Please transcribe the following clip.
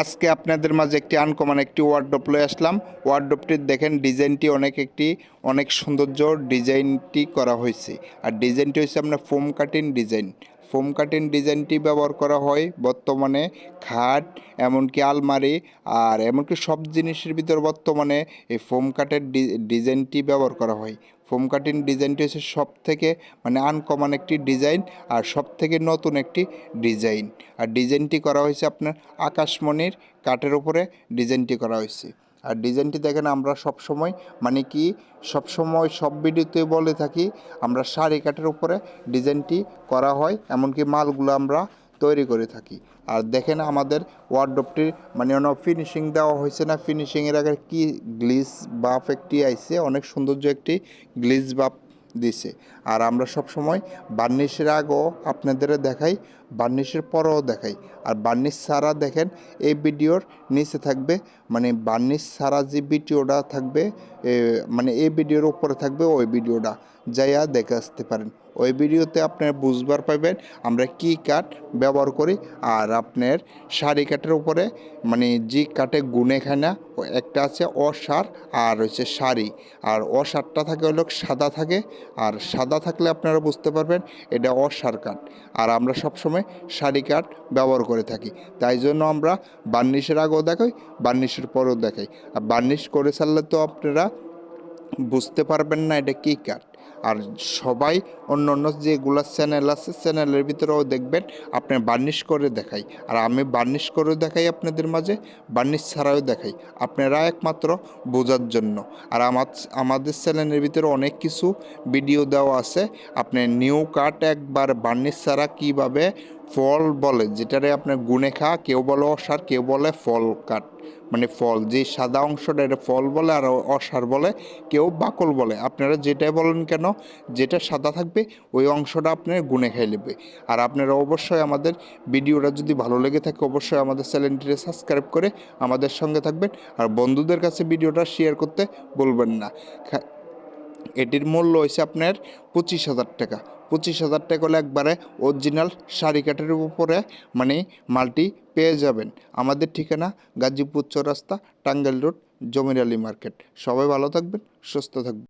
আজকে আপনাদের মাঝে একটি আনকমন একটি ওয়ার্ডরোপ লয়ে আসলাম। ওয়ার্ডরোপটির দেখেন, ডিজাইনটি অনেক একটি, অনেক সৌন্দর্য ডিজাইনটি করা হয়েছে। আর ডিজাইনটি হচ্ছে আপনার foam cutting design foam cutting ডিজাইনটি ব্যবহার করা হয় বর্তমানে খাট, এমনকি আলমারি, আর এমনকি সব জিনিসের ভিতর বর্তমানে এই ফোম কাটের ডিজাইনটি ব্যবহার করা হয়। ফোম কাটিং ডিজাইনটি হচ্ছে সব থেকে মানে আনকমন একটি ডিজাইন আর সব থেকে নতুন একটি ডিজাইন। আর ডিজাইনটি করা হয়েছে আপনার আকাশমণির কাঠের উপরে ডিজাইনটি করা হয়েছে। আর ডিজাইনটি দেখেন আমরা সব সময় মানে কি সব সময় সব ভিডিওতে বলে থাকি আমরা শাড়ি কাঠের উপরে ডিজাইনটি করা হয়, এমনকি মালগুলো আমরা তৈরি করে থাকি। আর দেখেন আমাদের ওয়ার্ডরোবটির মানে অন্য ফিনিশিং দেওয়া হয়েছে না। ফিনিশিংয়ের আগে কি গ্লিস বাফ একটি আইছে, অনেক সৌন্দর্য একটি গ্লিস বাফ দিছে। আর আমরা সব সময় বার্নিশের আগেও আপনাদের দেখাই, বার্নিশের পরেও দেখাই। আর বার্নিশ ছাড়া দেখেন এই ভিডিওর নিচে থাকবে মানে বার্নিশ ছাড়া যে ভিডিওটা থাকবে মানে এই ভিডিওর উপরে থাকবে ওই ভিডিওটা। যাইয়া দেখে আসতে পারেন। ওই ভিডিওতে আপনারা বুঝবার পাবেন আমরা কি কাঠ ব্যবহার করি আর আপনার শাড়ি কাঠের উপরে মানে যে কাঠে গুনে খায় না একটা আছে অসার আর হচ্ছে শাড়ি আর অসারটা থাকে হলো সাদা থাকে। আর সাদা থাকলে আপনারা বুঝতে পারবেন এটা অসার কাঠ। আর আমরা সবসময় শাড়ি কাঠ ব্যবহার করে থাকি। তাই জন্য আমরা বার্নিশের আগেও দেখাই, বার্নিশের পরেও দেখাই। আর বার্নিশ করে ছাড়লে তো আপনারা বুঝতে পারবেন না এটা কী কাঠ আর সবাই অন্য অন্য যেগুলো চ্যানেল আছে চ্যানেলের ভিতরেও দেখবেন আপনি বার্নিশ করে দেখাই। আর আমি বার্নিশ করে দেখাই আপনাদের মাঝে বার্নিশ ছাড়াও দেখাই। আপনারা একমাত্র বোঝার জন্য। আর আমার, আমাদের চ্যানেলের ভিতরে অনেক কিছু ভিডিও দেওয়া আছে। আপনি নিউ কাট একবার বার্নিশ ছাড়া কীভাবে ফল বলে, যেটারে আপনার গুনে খা, কেউ বলে অসার, কেউ বলে ফল কাট। মানে ফল, যে সাদা অংশটা এটা ফল বলে আর অসার বলে, কেউ বাকল বলে। আপনারা যেটাই বলেন কেন, যেটা সাদা থাকবে, ওই অংশটা আপনার গুনে খাই নেবে। আর আপনারা অবশ্যই আমাদের ভিডিওটা যদি ভালো লেগে থাকে, অবশ্যই আমাদের চ্যানেলটিকে সাবস্ক্রাইব করে আমাদের সঙ্গে থাকবেন। আর বন্ধুদের কাছে ভিডিওটা শেয়ার করতে বলবেন না। এটির মূল্য হয়েছে আপনার পঁচিশ হাজার টাকা। পঁচিশ হাজার টাকা হলে একবারে অরিজিনাল শাড়ি কাঠের উপরে মানে মালটি পেয়ে যাবেন। আমাদের ঠিকানা গাজীপুর চৌরাস্তা, টাঙ্গাইল রোড, জমির আলী মার্কেট। সবাই ভালো থাকবেন, সুস্থ থাকবেন।